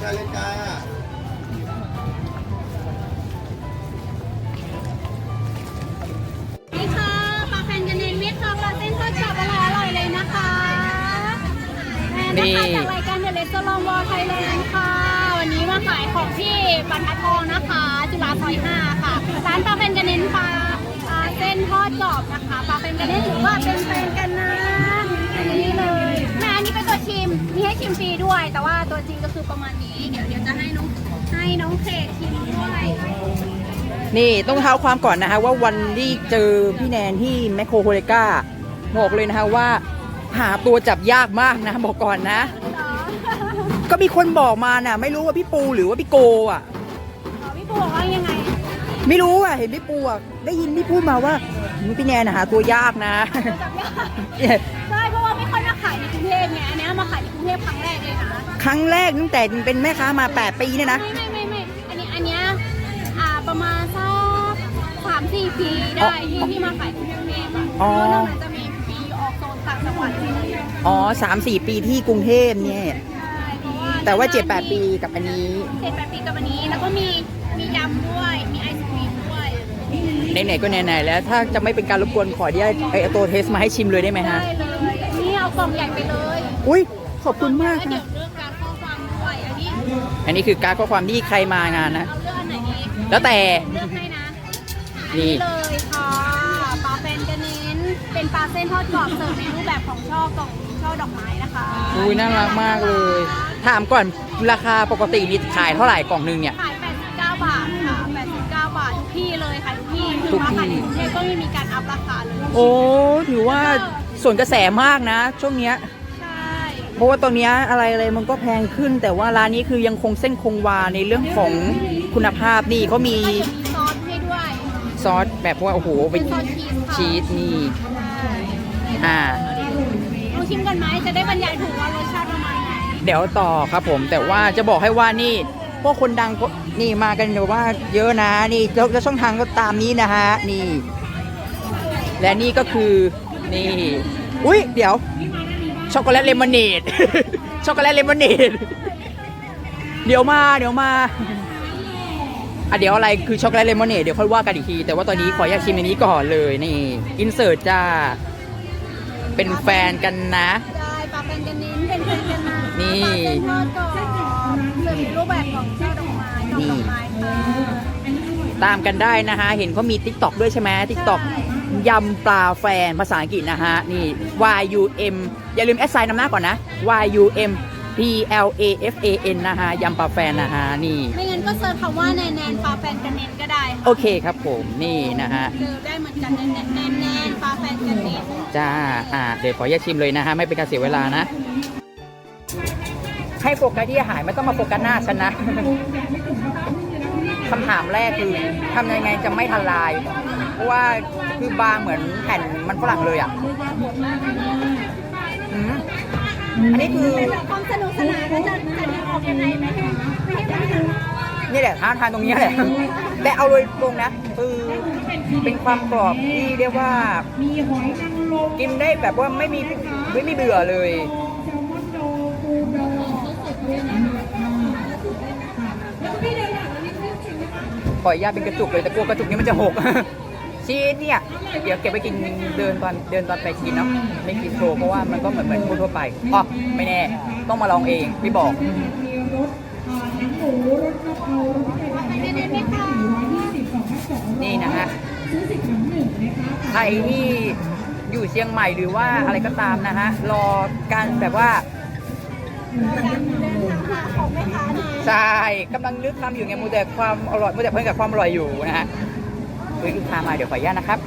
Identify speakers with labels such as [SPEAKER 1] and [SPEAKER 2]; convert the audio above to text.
[SPEAKER 1] ชิญเลยจ้า
[SPEAKER 2] นี่ค่ะปลาแฟนกันเนนมิตรค่ะปลาเส้นทอดกรอบอร่อยอร่อยเลยนะคะแม่นะคะจากรายการเดลิสลอมวอลไทยแลนด์ค่ะ วันนี้มาขายของที่บรรทัดทองนะคะ จุฬาซอย5ค่ะ ร้านปลาแฟนกันเนนปลาปลาเส้นทอดกรอบนะคะ ปลาแฟนกันเนนถือว่าเป็นแฟนกันนะอัน แต่ว่าตัวจริงก็คือประมาณนี้ เดี๋ยวเดี๋ยวจะให้น้องให้น้องเขตชิมด้วย
[SPEAKER 3] นี่ต้องเท้าความก่อนนะคะว่าวันที่เจอพี่แนนที่แมคโครโฮเลกาบอกเลยนะคะว่า หาตัวจับยากมากนะบอกก่อนนะ ก็มีคนบอกมาน่ะ ไม่รู้ว่าพี่ปูหรือว่าพี่โกอะ
[SPEAKER 2] อ๋อพี่ปูบอกว่ายังไง
[SPEAKER 3] ไม่รู้อะ เห็นพี่ปูอะได้ยินพี่พูดมาว่าพี่แนนน่ะหาตัวยากนะ
[SPEAKER 2] จับยาก มาขายในกรุงเทพครั้งแรกเลยนะ
[SPEAKER 3] ครั้งแรกตั้งแต่เป็นแม่ค้ามา 8 ปีเนี่ยนะ
[SPEAKER 2] ไม่ไม่ไม่ไม่อันนี้อันเนี้ยอ่าประมาณสักสามสี่ปีได้ที่ที่มาขายที่กรุงเทพอะ
[SPEAKER 3] อ๋อ
[SPEAKER 2] เพราะนอกนั้นจะมีปีออกโซนต่างจังหวัดเลย
[SPEAKER 3] อ๋อสามสี่ปีที่กรุงเทพเนี่ย
[SPEAKER 2] ใช่เพราะว่า
[SPEAKER 3] แต่ว่าเจ็ดแปดปีกับอันนี้
[SPEAKER 2] เจ็ดแปดปีกับอันนี้ แล้วก็มีมียำด้วย มีไอศครีมด้วย
[SPEAKER 3] ไหนๆก็ไหนๆแล้วถ้าจะไม่เป็นการรบกวนขออนุญาตไอเอาตัวเทสมาให้ชิมเลยได้ไหม
[SPEAKER 2] ได้
[SPEAKER 3] ฮะ
[SPEAKER 2] เลยนี่เอา กล่องใหญ่ไปเลย
[SPEAKER 3] อุ้ยขอบคุณมาก
[SPEAKER 2] แล้วเดี๋ย
[SPEAKER 3] ค่ะ
[SPEAKER 2] วเลือกการข้อความด้วยอันนี้
[SPEAKER 3] อันนี้คือการข้อความที่ใครมางานนะ
[SPEAKER 2] เอาเลือกอันไหนดี
[SPEAKER 3] แล้วแต่
[SPEAKER 2] เลือกให้นะ
[SPEAKER 3] นี่
[SPEAKER 2] อัเลยค่ะปลาเป็นกระเน้นเป็นปลาเส้นทอดกรอบเสิร์ฟในรูปแบบของช่อกล่องช่อดอกไม้นะคะ
[SPEAKER 3] อุ้ยน่ารักมากเลย ถามก่อนราคาปกตินี่ขายเท่าไหร่กล่องหนึงเนี่ย
[SPEAKER 2] ขาย 89 บาทค่ะ 89 บาททุกที่เลยค่ะทุกที่
[SPEAKER 3] ทุ
[SPEAKER 2] คือก
[SPEAKER 3] ที่
[SPEAKER 2] มาขายในกรุงเทพก็ไม่มีการอัพราคาเลย
[SPEAKER 3] โอ้ ถือว่า ส่วนกระแสมากนะ ช่วงเนี้ย
[SPEAKER 2] ใช่
[SPEAKER 3] เพราะว่าตอนเนี้ยอะไรอะไรมันก็แพงขึ้น แต่ว่าร้านนี้คือยังคงเส้นคงวาในเรื่องของคุณภาพนี่เขามี
[SPEAKER 2] ก็จะมีซอสให้ด้วย
[SPEAKER 3] ซอสแบบว่าโอ้โห
[SPEAKER 2] เป็
[SPEAKER 3] เป็นน
[SPEAKER 2] ซอสชีสค่ะ
[SPEAKER 3] ชีสนี่
[SPEAKER 2] ใช่
[SPEAKER 3] อ่า
[SPEAKER 2] ลองชิมกันไหมจะได้บรรยายถูกว่ารสชาติประมาณไหน
[SPEAKER 3] เดี๋ยวต่อครับผมแต่ว่าจะบอกให้ว่านี่พวกคนดังก็นี่มากันแบบว่าเยอะนะนี่แล้วแล้วช่องทางก็ตามนี้นะฮะนี่ และนี่ก็คือ นี่ อุ้ยเดี๋ยว ช็อกโกแลตเลมอนเนด ช็อกโกแลตเลมอนเนด เดี๋ยวมา เดี๋ยวมา อะเดี๋ยวอะไรคือช็อกโกแลตเลมอนเนดเดี๋ยวค่อยว่ากันอีกที แต่ว่าตอนนี้ขออยากชิมอันนี้ก่อนเลยนี่ อินเสิร์ตจ้า เป็นแฟนกันนะ
[SPEAKER 2] ได้ปลาเป็นกระเน้นเป็นแฟนกันนะ
[SPEAKER 3] นี่
[SPEAKER 2] ปลาเส้นทอดกรอบเสิร์ฟในรูปแบบของช่อดอกไม้ดอกดอกไม้ค่ะ
[SPEAKER 3] ตามกันได้นะฮะ เห็นเขามี t ิ k t o k ด้วยใช่ไหม t ิ k t o k
[SPEAKER 2] ใช่
[SPEAKER 3] ยำปลาแฟนภาษาอังกฤษนะฮะ นี่ Y U M อย่าลืมแอดไซน์นำหน้าก่อนนะ Y U M P L A F A N นะฮะยำปลาแฟนนะฮะนี่
[SPEAKER 2] ไม่งั้นก็เซิร์ชคำว่าแนนแนนปลาแฟนกันเน้นก็ได้ค่ะ
[SPEAKER 3] โอเคครับผมนี่นะฮะ
[SPEAKER 2] เจอได้เหมือนกันแนนแนนแนนแนนปลาแฟนกันเน้น
[SPEAKER 3] จ้า อ่า เดี๋ยวขออนุญาตชิมเลยนะฮะ ไม่เป็นการเสียเวลานะ ให้โฟกัสที่อาหารไม่ต้องมาโฟกัสหน้าฉันนะ คำถามแรกคือทำยังไงจะไม่ทันลาย เพราะว่าคือบางเหมือนแผ่นมันฝรั่งเลยอะอืมอันนี้คือ
[SPEAKER 2] เป็นแบบความสนุกสนานก็จะจะนึกออกยังไงไหมให้ไม่ให้ไม่ทัน
[SPEAKER 3] นี่แหละท้าทานตรงนี้แหละแต่เอาโดยตรงนะคือเป็นความกรอบที่เรียกว่ากินได้แบบว่าไม่มีไม่มีเบื่อเลย ขออนุญาตเป็นกระจุกเลยแต่กลัวกระจุกนี้มันจะหก ชีสเนี่ย เดี๋ยวเก็บไปกินเดินตอนเดินตอนไปกินเนาะไม่กินโชว์เพราะว่ามันก็เหมือนเหมือนทั่วไปอ๋อไม่แน่ ต้องมาลองเองพี่บอกนี่นะฮะใครที่อยู่เชียงใหม่หรือว่าอะไรก็ตามนะฮะรอการแบบว่า
[SPEAKER 2] ของแม่ค้านะ
[SPEAKER 3] ใช่กำลังนึกทำอยู่ไงมูแต่ความอร่อยมูแต่เพิ่งกับความอร่อยอยู่นะฮะคือพามาเดี๋ยวขออนุญาตนะครับ